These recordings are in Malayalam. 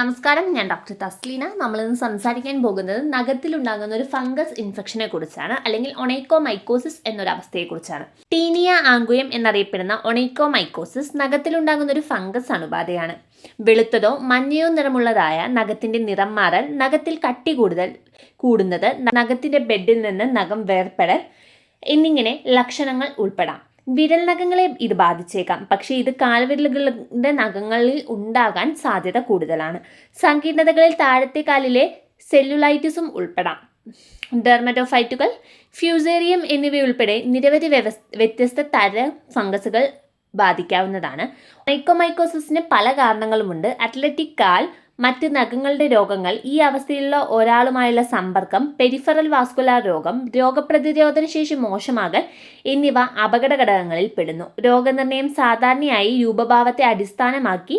നമസ്കാരം ഞാൻ ഡോക്ടർ തസ്ലീന. നമ്മളിന്ന് സംസാരിക്കാൻ പോകുന്നത് നഖത്തിലുണ്ടാകുന്ന ഒരു ഫംഗസ് ഇൻഫെക്ഷനെ കുറിച്ചാണ് അല്ലെങ്കിൽ ഒണൈക്കോമൈക്കോസിസ് എന്നൊരു അവസ്ഥയെക്കുറിച്ചാണ് ടീനിയ ആംഗുയം എന്നറിയപ്പെടുന്ന ഒണൈക്കോമൈക്കോസിസ് നഖത്തിലുണ്ടാകുന്ന ഒരു ഫംഗസ് അണുബാധയാണ്. വെളുത്തതോ മഞ്ഞയോ നിറമുള്ളതായ നഖത്തിന്റെ നിറം മാറൽ നഖത്തിൽ കട്ടി കൂടുതൽ കൂടുന്നത് നഖത്തിന്റെ ബെഡിൽ നിന്ന് നഖം വേർപ്പെടൽ എന്നിങ്ങനെ ലക്ഷണങ്ങൾ ഉൾപ്പെടാം. വിരൽ നഖങ്ങളെ ഇത് ബാധിച്ചേക്കാം. പക്ഷേ ഇത് കാൽവിരലുകളുടെ നഖങ്ങളിൽ ഉണ്ടാകാൻ സാധ്യത കൂടുതലാണ്. സങ്കീർണതകളിൽ താഴത്തെ കാലിലെ സെല്ലുലൈറ്റിസും ഉൾപ്പെടാം. ഡെർമറ്റോഫൈറ്റുകൾ ഫ്യൂസേറിയം എന്നിവയുൾപ്പെടെ നിരവധി വ്യത്യസ്ത തരം ഫംഗസുകൾ ബാധിക്കാവുന്നതാണ്. മൈക്കോമൈക്കോസിസിന് പല കാരണങ്ങളുമുണ്ട്. അത്ലറ്റിക് കാൽ മറ്റ് നഖങ്ങളുടെ രോഗങ്ങൾ ഈ അവസ്ഥയിലുള്ള ഒരാളുമായുള്ള സമ്പർക്കം പെരിഫറൽ വാസ്കുലാർ രോഗം രോഗപ്രതിരോധന ശേഷി മോശമാകൽ എന്നിവ അപകട ഘടകങ്ങളിൽ പെടുന്നു. രോഗനിർണയം സാധാരണയായി രൂപഭാവത്തെ അടിസ്ഥാനമാക്കി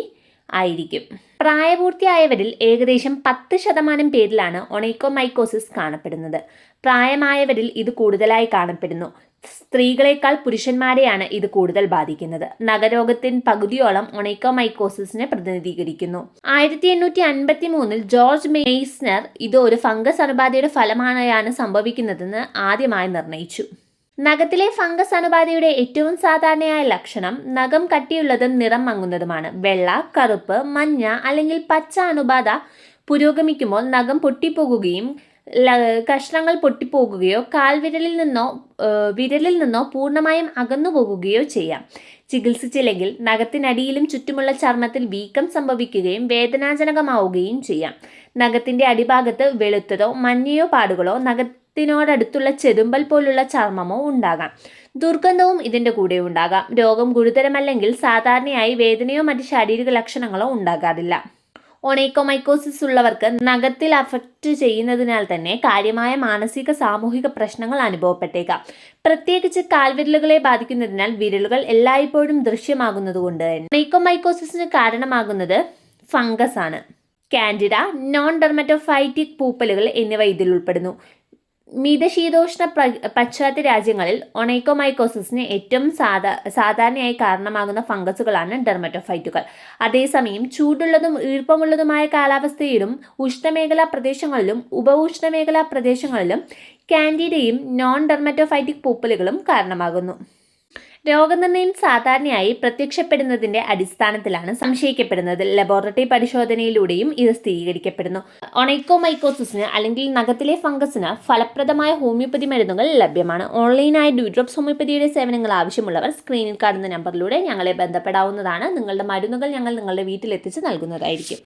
ആയിരിക്കും. പ്രായപൂർത്തിയായവരിൽ ഏകദേശം പത്ത് ശതമാനം പേരിലാണ് ഒണൈക്കോമൈക്കോസിസ് കാണപ്പെടുന്നത്. പ്രായമായവരിൽ ഇത് കൂടുതലായി കാണപ്പെടുന്നു. സ്ത്രീകളെക്കാൾ പുരുഷന്മാരെയാണ് ഇത് കൂടുതൽ ബാധിക്കുന്നത്. നഗരോഗത്തിൻ പകുതിയോളം ഒണൈക്കോമൈക്കോസിസിനെ പ്രതിനിധീകരിക്കുന്നു. ആയിരത്തി എണ്ണൂറ്റി അൻപത്തി മൂന്നിൽ ജോർജ് മെയ്സ്നർ ഇത് ഒരു ഫംഗസ് അണുബാധയുടെ ഫലമായാണ് സംഭവിക്കുന്നതെന്ന് ആദ്യമായി നിർണയിച്ചു. നഖത്തിലെ ഫംഗസ് അണുബാധയുടെ ഏറ്റവും സാധാരണയായ ലക്ഷണം നഖം കട്ടിയുള്ളതും നിറം മങ്ങുന്നതുമാണ്. വെള്ള കറുപ്പ് മഞ്ഞ അല്ലെങ്കിൽ പച്ച അണുബാധ പുരോഗമിക്കുമ്പോൾ നഖം പൊട്ടിപ്പോകുകയും കഷ്ണങ്ങൾ പൊട്ടിപ്പോകുകയോ കാൽവിരലിൽ നിന്നോ വിരലിൽ നിന്നോ പൂർണമായും അകന്നു പോകുകയോ ചെയ്യാം. ചികിത്സിച്ചില്ലെങ്കിൽ നഖത്തിനടിയിലും ചുറ്റുമുള്ള ചർമ്മത്തിൽ വീക്കം സംഭവിക്കുകയും വേദനാജനകമാവുകയും ചെയ്യാം. നഖത്തിന്റെ അടിഭാഗത്ത് വെളുത്തതോ മഞ്ഞയോ പാടുകളോ നഖത്തിനോടടുത്തുള്ള ചെതുമ്പൽ പോലുള്ള ചർമ്മമോ ഉണ്ടാകാം. ദുർഗന്ധവും ഇതിന്റെ കൂടെ ഉണ്ടാകാം. രോഗം ഗുരുതരമല്ലെങ്കിൽ സാധാരണയായി വേദനയോ മറ്റ് ശാരീരിക ലക്ഷണങ്ങളോ ഉണ്ടാകാറില്ല. ഒണൈക്കോമൈക്കോസിസ് ഉള്ളവർക്ക് നഖത്തിൽ അഫക്റ്റ് ചെയ്യുന്നതിനാൽ തന്നെ കാര്യമായ മാനസിക സാമൂഹിക പ്രശ്നങ്ങൾ അനുഭവപ്പെട്ടേക്കാം. പ്രത്യേകിച്ച് കാൽവിരലുകളെ ബാധിക്കുന്നതിനാൽ വിരലുകൾ എല്ലായ്പ്പോഴും ദൃശ്യമാകുന്നതുകൊണ്ട് തന്നെ. ഒണൈക്കോമൈക്കോസിസിന് കാരണമാകുന്നത് ഫംഗസ് ആണ് കാൻഡിഡ നോൺ ഡെർമറ്റോഫൈറ്റിക് പൂപ്പലുകൾ എന്നിവ ഇതിൽ ഉൾപ്പെടുന്നു. മിതശീതോഷ്ണ പശ്ചാത്യ രാജ്യങ്ങളിൽ ഒണൈക്കോമൈക്കോസിസിന് ഏറ്റവും സാധാ സാധാരണയായി കാരണമാകുന്ന ഫംഗസുകളാണ് ഡെർമറ്റോഫൈറ്റുകൾ. അതേസമയം ചൂടുള്ളതും ഈർപ്പമുള്ളതുമായ കാലാവസ്ഥയിലും ഉഷ്ണമേഖലാ പ്രദേശങ്ങളിലും ഉപ ഉഷ്ണമേഖലാ പ്രദേശങ്ങളിലും കാൻഡിഡയും നോൺ ഡെർമറ്റോഫൈറ്റിക് പൂപ്പലുകളും കാരണമാകുന്നു. രോഗനിർണയം സാധാരണയായി പ്രത്യക്ഷപ്പെടുന്നതിന്റെ അടിസ്ഥാനത്തിലാണ് സംശയിക്കപ്പെടുന്നത്. ലബോറട്ടറി പരിശോധനയിലൂടെയും ഇത് സ്ഥിരീകരിക്കപ്പെടുന്നു. ഒണൈക്കോമൈക്കോസിസിന് അല്ലെങ്കിൽ നഖത്തിലെ ഫംഗസിന് ഫലപ്രദമായ ഹോമിയോപ്പതി മരുന്നുകൾ ലഭ്യമാണ്. ഓൺലൈനായി ഡ്യൂഡ്രോപ്സ് ഹോമിയോപ്പതിയുടെ സേവനങ്ങൾ ആവശ്യമുള്ളവർ സ്ക്രീനിൽ കാണുന്ന നമ്പറിലൂടെ ഞങ്ങളെ ബന്ധപ്പെടാവുന്നതാണ്. നിങ്ങളുടെ മരുന്നുകൾ ഞങ്ങൾ നിങ്ങളുടെ വീട്ടിലെത്തിച്ച് നൽകുന്നതായിരിക്കും.